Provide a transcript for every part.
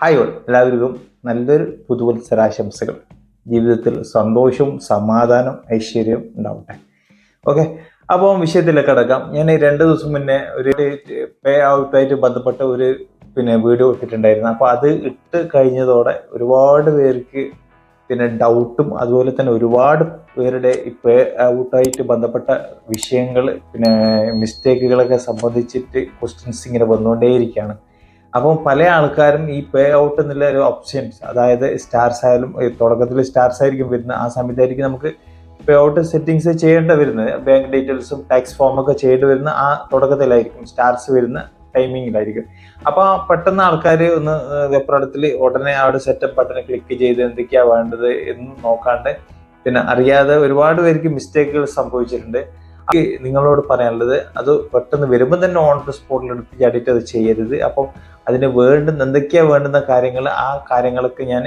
Hi all എല്ലാവർക്കും നല്ലൊരു പുതുവത്സരാശംസകൾ. ജീവിതത്തിൽ സന്തോഷവും സമാധാനവും ഐശ്വര്യവും ഉണ്ടാവട്ടെ. ഓക്കെ അപ്പോൾ വിഷയത്തിലേക്ക് കടക്കാം. ഞാൻ രണ്ട് ദിവസം മുന്നേ ഒരു പേ ഔട്ടായിട്ട് ബന്ധപ്പെട്ട ഒരു പിന്നെ വീഡിയോ ഇട്ടിട്ടുണ്ടായിരുന്നു. അപ്പോൾ അത് ഇട്ട് കഴിഞ്ഞതോടെ ഒരുപാട് പേർക്ക് പിന്നെ ഡൗട്ടും അതുപോലെ തന്നെ ഒരുപാട് പേരുടെ പേ ഔട്ടായിട്ട് ബന്ധപ്പെട്ട വിഷയങ്ങൾ പിന്നെ മിസ്റ്റേക്കുകളൊക്കെ സംബന്ധിച്ചിട്ട് ക്വസ്റ്റ്യൻസ് ഇങ്ങനെ വന്നുകൊണ്ടേയിരിക്കുകയാണ്. അപ്പം പല ആൾക്കാരും ഈ പേ ഔട്ട് എന്നുള്ള ഒരു ഓപ്ഷൻസ് അതായത് സ്റ്റാർസ് ആയാലും തുടക്കത്തിൽ സ്റ്റാർസ് ആയിരിക്കും വരുന്നത് ആ സമയത്തായിരിക്കും നമുക്ക് പേ ഔട്ട് സെറ്റിങ്സ് ചെയ്യേണ്ട വരുന്നത്. ബാങ്ക് ഡീറ്റെയിൽസും ടാക്സ് ഫോം ഒക്കെ ചെയ്യേണ്ടി വരുന്ന ആ തുടക്കത്തിലായിരിക്കും സ്റ്റാർസ് വരുന്ന ടൈമിങ്ങിലായിരിക്കും അപ്പോൾ പെട്ടെന്ന് ആൾക്കാർ ഒന്ന് വെപ്രടത്തിൽ ഉടനെ അവിടെ സെറ്റപ്പ് ബട്ടൺ ക്ലിക്ക് ചെയ്ത് എന്തൊക്കെയാണ് വേണ്ടത് എന്ന് നോക്കാണ്ട് പിന്നെ അറിയാതെ ഒരുപാട് പേർക്ക് മിസ്റ്റേക്കുകൾ സംഭവിച്ചിട്ടുണ്ട്. നിങ്ങളോട് പറയാനുള്ളത് അത് പെട്ടെന്ന് വരുമ്പോൾ തന്നെ ഓൺ ദ സ്പോട്ടിൽ എടുത്ത് ചാടിയിട്ട് അത് ചെയ്യരുത്. അപ്പം അതിന് വേണ്ടുന്ന എന്തൊക്കെയാണ് വേണ്ടുന്ന കാര്യങ്ങൾ ആ കാര്യങ്ങളൊക്കെ ഞാൻ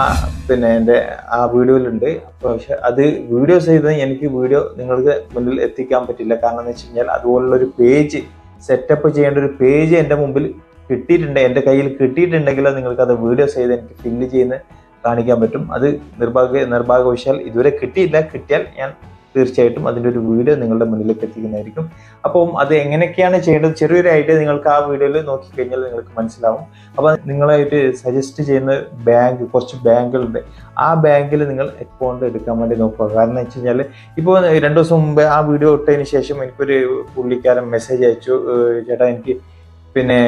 ആ പിന്നെ എന്റെ ആ വീഡിയോയിലുണ്ട്. പക്ഷെ അത് വീഡിയോ ചെയ്ത് എനിക്ക് വീഡിയോ നിങ്ങൾക്ക് മുന്നിൽ എത്തിക്കാൻ പറ്റില്ല. കാരണം എന്ന് വെച്ച് കഴിഞ്ഞാൽ അതുപോലുള്ളൊരു പേജ് സെറ്റപ്പ് ചെയ്യേണ്ട ഒരു പേജ് എന്റെ മുമ്പിൽ കിട്ടിയിട്ടുണ്ട്. എന്റെ കയ്യിൽ കിട്ടിയിട്ടുണ്ടെങ്കിൽ നിങ്ങൾക്ക് അത് വീഡിയോ ചെയ്ത് എനിക്ക് ഫില്ല് ചെയ്യുന്ന കാണിക്കാൻ പറ്റും. അത് നിർഭാഗ്യ നിർഭാഗ്യവശാൽ ഇതുവരെ കിട്ടിയില്ല. കിട്ടിയാൽ ഞാൻ തീർച്ചയായിട്ടും അതിന്റെ ഒരു വീഡിയോ നിങ്ങളുടെ മുന്നിലേക്ക് എത്തിക്കുന്നതായിരിക്കും. അപ്പം അത് എങ്ങനെയൊക്കെയാണ് ചെയ്യേണ്ടത്? ചെറിയൊരു ഐഡിയ നിങ്ങൾക്ക് ആ വീഡിയോയിൽ നോക്കിക്കഴിഞ്ഞാൽ നിങ്ങൾക്ക് മനസ്സിലാവും. അപ്പോൾ നിങ്ങളായിട്ട് സജസ്റ്റ് ചെയ്യുന്ന ബാങ്ക് കുറച്ച് ബാങ്കുകളുണ്ട്. ആ ബാങ്കിൽ നിങ്ങൾ അക്കൗണ്ട് എടുക്കാൻ വേണ്ടി നോക്കുക. കാരണം എന്ന് വെച്ച് കഴിഞ്ഞാൽ ഇപ്പോൾ രണ്ട് ദിവസം മുമ്പ് ആ വീഡിയോ ഇട്ടതിന് ശേഷം എനിക്കൊരു പുള്ളിക്കാരൻ മെസ്സേജ് അയച്ചു. ചേട്ടാ എനിക്ക് പിന്നെ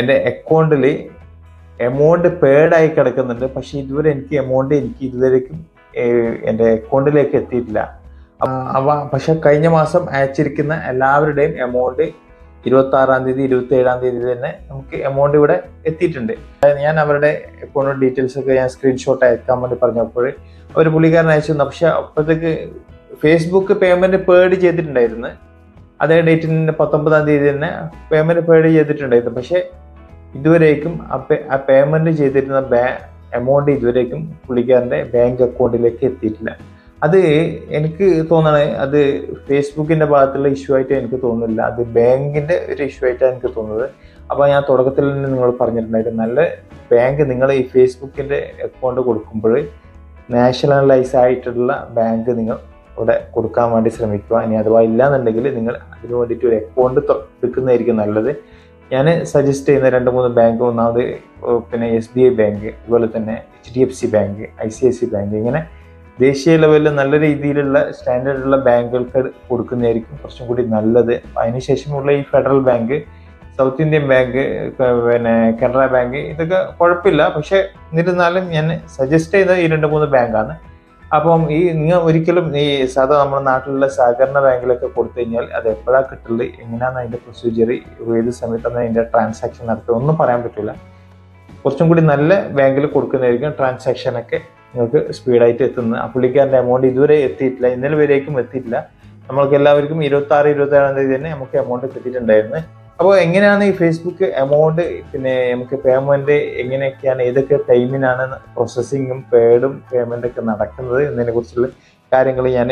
എന്റെ അക്കൗണ്ടിൽ എമൗണ്ട് പേഡായി കിടക്കുന്നുണ്ട്. പക്ഷേ ഇതുവരെ എനിക്ക് എമൗണ്ട് എനിക്ക് ഇതുവരേക്കും എന്റെ അക്കൗണ്ടിലേക്ക് എത്തിയിട്ടില്ല. അവ പക്ഷെ കഴിഞ്ഞ മാസം അയച്ചിരിക്കുന്ന എല്ലാവരുടെയും എമൗണ്ട് ഇരുപത്തി ആറാം തീയതി ഇരുപത്തി ഏഴാം തീയതി തന്നെ നമുക്ക് എമൗണ്ട് ഇവിടെ എത്തിയിട്ടുണ്ട്. ഞാൻ അവരുടെ അക്കൗണ്ട് ഡീറ്റെയിൽസ് ഒക്കെ ഞാൻ സ്ക്രീൻഷോട്ട് അയക്കാൻ വേണ്ടി പറഞ്ഞപ്പോൾ അവർ പുള്ളിക്കാരൻ അയച്ചു പക്ഷെ അപ്പോഴത്തേക്ക് ഫേസ്ബുക്ക് പേയ്മെന്റ് പേഡ് ചെയ്തിട്ടുണ്ടായിരുന്നു. അതേ ഡേറ്റിന് പത്തൊമ്പതാം തീയതി തന്നെ പേയ്മെന്റ് പേഡ് ചെയ്തിട്ടുണ്ടായിരുന്നു. പക്ഷെ ഇതുവരേക്കും ആ പേയ്മെന്റ് ചെയ്തിരുന്ന ബാ എമൗണ്ട് ഇതുവരേക്കും പുള്ളിക്കാരന്റെ ബാങ്ക് അക്കൗണ്ടിലേക്ക് എത്തിയിട്ടില്ല. അത് എനിക്ക് തോന്നണേ അത് ഫേസ്ബുക്കിന്റെ ഭാഗത്തുള്ള ഇഷ്യൂ ആയിട്ട് എനിക്ക് തോന്നുന്നില്ല. അത് ബാങ്കിന്റെ ഒരു ഇഷ്യൂ ആയിട്ടാണ് എനിക്ക് തോന്നുന്നത്. അപ്പോൾ ഞാൻ തുടക്കത്തിൽ തന്നെ നിങ്ങൾ പറഞ്ഞിട്ടുണ്ടായിരുന്നു നല്ല ബാങ്ക് നിങ്ങൾ ഈ ഫേസ്ബുക്കിന്റെ അക്കൗണ്ട് കൊടുക്കുമ്പോൾ നാഷണലൈസ് ആയിട്ടുള്ള ബാങ്ക് നിങ്ങൾ ഇവിടെ കൊടുക്കാൻ വേണ്ടി ശ്രമിക്കുക. ഇനി അഥവാ ഇല്ലാന്നുണ്ടെങ്കിൽ നിങ്ങൾ അതിന് വേണ്ടിയിട്ട് ഒരു അക്കൗണ്ട് എടുക്കുന്നതായിരിക്കും നല്ലത്. ഞാൻ സജസ്റ്റ് ചെയ്യുന്ന രണ്ട് മൂന്ന് ബാങ്ക് ഒന്നാമത് പിന്നെ എസ് ബി ഐ ബാങ്ക് അതുപോലെ തന്നെ H D F C bank I C I C bank ഇങ്ങനെ ദേശീയ ലെവലിൽ നല്ല രീതിയിലുള്ള സ്റ്റാൻഡേർഡ് ഉള്ള ബാങ്കുകൾക്ക് കൊടുക്കുന്നതായിരിക്കും കുറച്ചും കൂടി നല്ലത്. അതിനുശേഷമുള്ള ഈ Federal Bank South Indian Bank പിന്നെ കനറ ബാങ്ക് ഇതൊക്കെ കുഴപ്പമില്ല. പക്ഷെ എന്നിരുന്നാലും ഞാൻ സജസ്റ്റ് ചെയ്ത ഈ രണ്ട് മൂന്ന് ബാങ്കാണ്. അപ്പം ഈ നിങ്ങൾ ഒരിക്കലും ഈ സാധാ നമ്മുടെ നാട്ടിലുള്ള സഹകരണ ബാങ്കിലൊക്കെ കൊടുത്തു കഴിഞ്ഞാൽ അത് എപ്പോഴാണ് കിട്ടുള്ളത് എങ്ങനെയാണ് അതിന്റെ പ്രൊസീജിയർ ഏത് സമയത്താണ് അതിന്റെ ട്രാൻസാക്ഷൻ നടത്തുക ഒന്നും പറയാൻ പറ്റില്ല കുറച്ചും കൂടി നല്ല ബാങ്കിൽ കൊടുക്കുന്നതായിരിക്കും ട്രാൻസാക്ഷൻ ഒക്കെ. നിങ്ങൾക്ക് സ്പീഡായിട്ട് എത്തുന്നത് ആ പുള്ളിക്കാരന്റെ എമൗണ്ട് ഇതുവരെ എത്തിയിട്ടില്ല ഇന്നലെ വരേക്കും എത്തിയിട്ടില്ല. നമ്മൾക്ക് എല്ലാവർക്കും ഇരുപത്തി ആറ് ഇരുപത്തി ഏഴാം തീയതി തന്നെ നമുക്ക് എമൗണ്ട് എത്തിയിട്ടുണ്ടായിരുന്നു അപ്പോൾ എങ്ങനെയാണ് ഈ ഫേസ്ബുക്ക് എമൗണ്ട് പിന്നെ നമുക്ക് പേയ്മെന്റ് എങ്ങനെയൊക്കെയാണ് ഏതൊക്കെ ടൈമിനാണ് പ്രോസസ്സിങ്ങും പേഡും പേയ്മെന്റ് ഒക്കെ നടക്കുന്നത് എന്നതിനെ കുറിച്ചുള്ള കാര്യങ്ങൾ ഞാൻ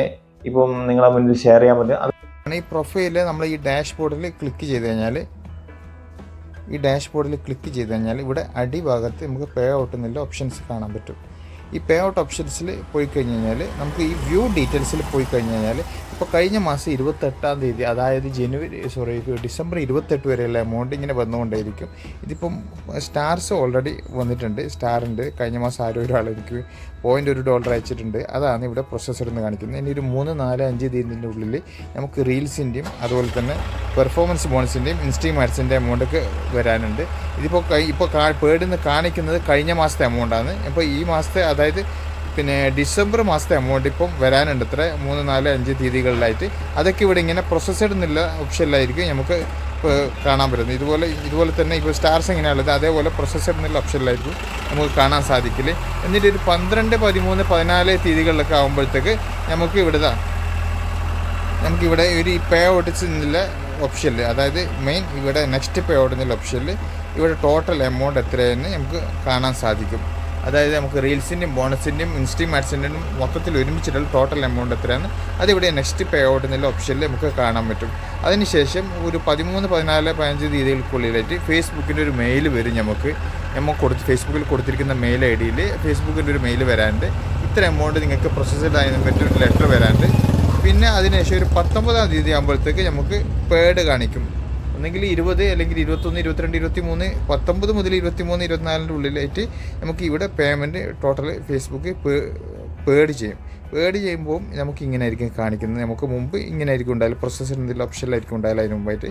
ഇപ്പം നിങ്ങളെ മുന്നിൽ ഷെയർ ചെയ്യാൻ പറ്റും. ഈ പ്രൊഫൈൽ നമ്മൾ ഈ ഡാഷ് ബോർഡിൽ ക്ലിക്ക് ചെയ്ത് കഴിഞ്ഞാൽ ഈ ഡാഷ് ബോർഡിൽ ക്ലിക്ക് ചെയ്ത് കഴിഞ്ഞാൽ ഇവിടെ അടിഭാഗത്ത് നമുക്ക് പേ ഔട്ട് എന്നുള്ള ഓപ്ഷൻസ് കാണാൻ പറ്റും. ഈ പേ ഔട്ട് ഓപ്ഷൻസിൽ പോയി കഴിഞ്ഞ് കഴിഞ്ഞാൽ നമുക്ക് ഈ വ്യൂ ഡീറ്റെയിൽസിൽ പോയി കഴിഞ്ഞ് കഴിഞ്ഞാൽ ഇപ്പോൾ കഴിഞ്ഞ മാസം ഇരുപത്തെട്ടാം തീയതി അതായത് ജനുവരി സോറി ഡിസംബർ ഇരുപത്തെട്ട് വരെയുള്ള എമൗണ്ട് ഇങ്ങനെ വന്നുകൊണ്ടേയിരിക്കും. ഇതിപ്പം സ്റ്റാർസ് ഓൾറെഡി വന്നിട്ടുണ്ട്. ഉണ്ട്. കഴിഞ്ഞ മാസം ആരോ ഒരാൾ എനിക്ക് പോയിന്റ് ഒരു ഡോളർ അയച്ചിട്ടുണ്ട്. അതാണ് ഇവിടെ പ്രൊസസ്സർ എന്ന് കാണിക്കുന്നത്. ഇനി ഒരു മൂന്ന് നാല് അഞ്ച് തീയതിന്റെ ഉള്ളിൽ നമുക്ക് റീൽസിന്റെയും അതുപോലെ തന്നെ പെർഫോമൻസ് ബോണസിന്റെയും ഇൻസ്റ്റീം ആഡ്സിന്റെ എമൗണ്ട് ഒക്കെ വരാനുണ്ട്. ഇതിപ്പോൾ ഇപ്പോൾ പേടുന്ന് കാണിക്കുന്നത് കഴിഞ്ഞ മാസത്തെ എമൗണ്ടാണ് ഇപ്പോൾ ഈ മാസത്തെ അതായത് പിന്നെ ഡിസംബർ മാസത്തെ എമൗണ്ട് ഇപ്പം വരാനുണ്ട്. ഇത്ര മൂന്ന് നാല് അഞ്ച് തീയതികളിലായിട്ട്. അതൊക്കെ ഇവിടെ ഇങ്ങനെ പ്രൊസസ്ഡ് എന്നുള്ള ഓപ്ഷനിലായിരിക്കും നമുക്ക് കാണാൻ പറ്റുന്നത്. ഇതുപോലെ ഇതുപോലെ തന്നെ ഇപ്പോൾ സ്റ്റാർസ് എങ്ങനെയാണുള്ളത് അതേപോലെ പ്രൊസസ്സർ എന്നുള്ള ഓപ്ഷനിലായിരിക്കും നമുക്ക് കാണാൻ സാധിക്കില്ല എന്നിട്ട് ഒരു പന്ത്രണ്ട് പതിമൂന്ന് പതിനാല് തീയതികളിലൊക്കെ ആകുമ്പോഴത്തേക്ക് നമുക്ക് ഇവിടെ നമുക്കിവിടെ ഒരു പേ ഔട്ട് എന്നുള്ള ഓപ്ഷനിൽ അതായത് മെയിൻ ഇവിടെ നെക്സ്റ്റ് പേ ഔട്ട് എന്നുള്ള ഓപ്ഷനിൽ ഇവിടെ ടോട്ടൽ എമൗണ്ട് എത്രയെന്ന് നമുക്ക് കാണാൻ സാധിക്കും. അതായത് നമുക്ക് റീൽസിന്റെയും ബോണസിന്റെയും ഇൻസ്റ്റീം ആഡ്സിന്റെയും മൊത്തത്തിൽ ഒരുമിച്ചിട്ടുള്ള ടോട്ടൽ എമൗണ്ട് എത്രയാണ്? അതിവിടെ നെക്സ്റ്റ് പേ ഔട്ട് എന്നുള്ള ഓപ്ഷനിൽ നമുക്ക് കാണാൻ പറ്റും. അതിനുശേഷം ഒരു പതിമൂന്ന് പതിനാല് പതിനഞ്ച് തീയതികൾക്കുള്ളിലായിട്ട് ഫേസ്ബുക്കിന്റെ ഒരു മെയിൽ വരും നമുക്ക് നമ്മൾ കൊടുത്ത് ഫേസ്ബുക്കിൽ കൊടുത്തിരിക്കുന്ന മെയിൽ ഐ ഡിയിൽ ഫേസ്ബുക്കിന്റെ ഒരു മെയിൽ വരാണ്ട് ഇത്ര എമൗണ്ട് നിങ്ങൾക്ക് പ്രൊസസ്ഡ് ആയതിനെ പറ്റി ലെറ്റർ വരാണ്ട് പിന്നെ അതിനുശേഷം ഒരു പത്തൊമ്പതാം തീയതി ആകുമ്പോഴത്തേക്ക് നമുക്ക് പേഡ് കാണിക്കും. ഒന്നെങ്കിൽ ഇരുപത് അല്ലെങ്കിൽ ഇരുപത്തൊന്ന് ഇരുപത്തിരണ്ട് ഇരുപത്തി മൂന്ന് പത്തൊമ്പത് മുതൽ ഇരുപത്തി മൂന്ന് ഇരുപത്തിനാലിന്റെ ഉള്ളിലായിട്ട് നമുക്ക് ഇവിടെ പേയ്മെന്റ് ടോട്ടൽ ഫേസ്ബുക്ക് പേഡ് ചെയ്യും. പേഡ് ചെയ്യുമ്പോൾ നമുക്ക് ഇങ്ങനെ ആയിരിക്കും കാണിക്കുന്നത്. നമുക്ക് മുമ്പ് ഇങ്ങനെ ആയിരിക്കും ഉണ്ടായാലും പ്രോസസ്സർ എന്തെങ്കിലും ഓപ്ഷനിലായിരിക്കും ഉണ്ടായാലും അതിന് മുമ്പായിട്ട്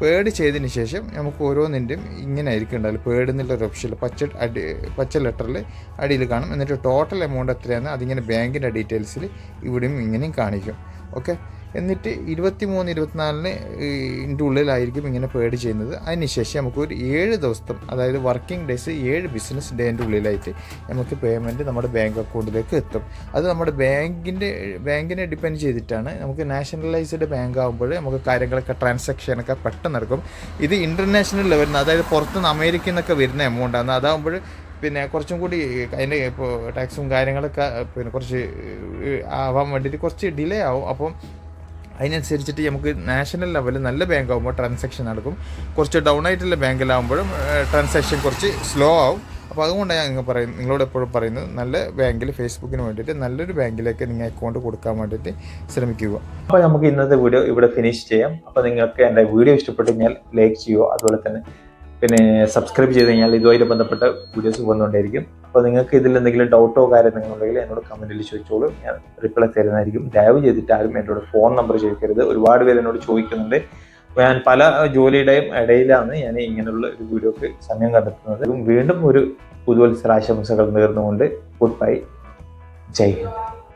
പേഡ് ചെയ്തതിന് ശേഷം നമുക്ക് ഓരോന്നിന്റെയും ഇങ്ങനെ ആയിരിക്കും ഉണ്ടായാലും പേഡ് എന്നുള്ള ഒരു ഓപ്ഷനിൽ പച്ച അടി പച്ച ലെറ്ററിൽ അടിയിൽ കാണും. എന്നിട്ട് ടോട്ടൽ എമൗണ്ട് എത്രയാണ് അതിങ്ങനെ ബാങ്കിന്റെ ഡീറ്റെയിൽസിൽ ഇവിടെയും ഇങ്ങനെയും കാണിക്കും. ഓക്കെ എന്നിട്ട് ഇരുപത്തി മൂന്ന് ഇരുപത്തിനാലിന് ഇതിന്റെ ഉള്ളിലായിരിക്കും ഇങ്ങനെ പേഡ് ചെയ്യുന്നത്. അതിനുശേഷം നമുക്ക് ഒരു ഏഴ് ദിവസം അതായത് വർക്കിംഗ് ഡേയ്സ് ഏഴ് ബിസിനസ് ഡേന്റെ ഉള്ളിലായിട്ട് നമുക്ക് പേയ്മെന്റ് നമ്മുടെ ബാങ്ക് അക്കൗണ്ടിലേക്ക് എത്തും. അത് നമ്മുടെ ബാങ്കിന്റെ ബാങ്കിനെ ഡിപ്പെൻഡ് ചെയ്തിട്ടാണ് നമുക്ക് നാഷണലൈസ്ഡ് ബാങ്ക് ആകുമ്പോൾ നമുക്ക് കാര്യങ്ങളൊക്കെ ട്രാൻസാക്ഷനൊക്കെ പെട്ടെന്ന് നടക്കും. ഇത് ഇന്റർനാഷണൽ ലെവലിൽ അതായത് പുറത്തുനിന്ന് അമേരിക്കയിൽ നിന്നൊക്കെ വരുന്ന എമൗണ്ടാണ് അതാകുമ്പോൾ പിന്നെ കുറച്ചും കൂടി അതിന്റെ ഇപ്പോൾ ടാക്സും കാര്യങ്ങളൊക്കെ പിന്നെ കുറച്ച് ആവാൻ വേണ്ടിയിട്ട് കുറച്ച് ഡിലേ ആവും. അപ്പം അതിനനുസരിച്ചിട്ട് നമുക്ക് നാഷണൽ ലെവലിൽ നല്ല ബാങ്ക് ആകുമ്പോൾ ട്രാൻസാക്ഷൻ നടക്കും. കുറച്ച് ഡൗൺ ആയിട്ടുള്ള ബാങ്കിലാകുമ്പോഴും ട്രാൻസാക്ഷൻ കുറച്ച് സ്ലോ ആവും. അപ്പോൾ അതുകൊണ്ടാണ് ഞാൻ നിങ്ങൾ പറയുന്നത് നിങ്ങളോട് എപ്പോഴും പറയുന്നത് നല്ല ബാങ്കിൽ ഫേസ്ബുക്കിന് വേണ്ടിയിട്ട് നല്ലൊരു ബാങ്കിലേക്ക് നിങ്ങൾ അക്കൗണ്ട് കൊടുക്കാൻ വേണ്ടിയിട്ട് ശ്രമിക്കുക. അപ്പോൾ നമുക്ക് ഇന്നത്തെ വീഡിയോ ഇവിടെ ഫിനിഷ് ചെയ്യാം. അപ്പോൾ നിങ്ങൾക്ക് എന്റെ വീഡിയോ ഇഷ്ടപ്പെട്ടു കഴിഞ്ഞാൽ ലൈക്ക് ചെയ്യുക. അതുപോലെ തന്നെ പിന്നെ സബ്സ്ക്രൈബ് ചെയ്ത് കഴിഞ്ഞാൽ ഇതുമായിട്ട് ബന്ധപ്പെട്ട വീഡിയോസ് വന്നുകൊണ്ടേയിരിക്കും. അപ്പോൾ നിങ്ങൾക്ക് ഇതിൽ എന്തെങ്കിലും ഡൗട്ടോ കാര്യങ്ങളോ ഉണ്ടെങ്കിൽ എന്നോട് കമന്റിൽ ചോദിച്ചോളൂ. ഞാൻ റിപ്ലൈ തരുന്നതായിരിക്കും. ദയവ് ചെയ്തിട്ട് ആരും എന്നോട് ഫോൺ നമ്പർ ചോദിക്കരുത്. ഒരുപാട് പേര് എന്നോട് ചോദിക്കുന്നുണ്ട്. ഞാൻ പല ജോലിയുടെയും ഇടയിലാണ് ഞാൻ ഇങ്ങനെയുള്ള ഒരു വീഡിയോക്ക് സമയം കണ്ടെത്തുന്നത്. വീണ്ടും ഒരു പുതുവത്സരാശംസകൾ നേർന്നുകൊണ്ട് ഗുഡ് ബൈ ജയ് ഹിന്ദ്.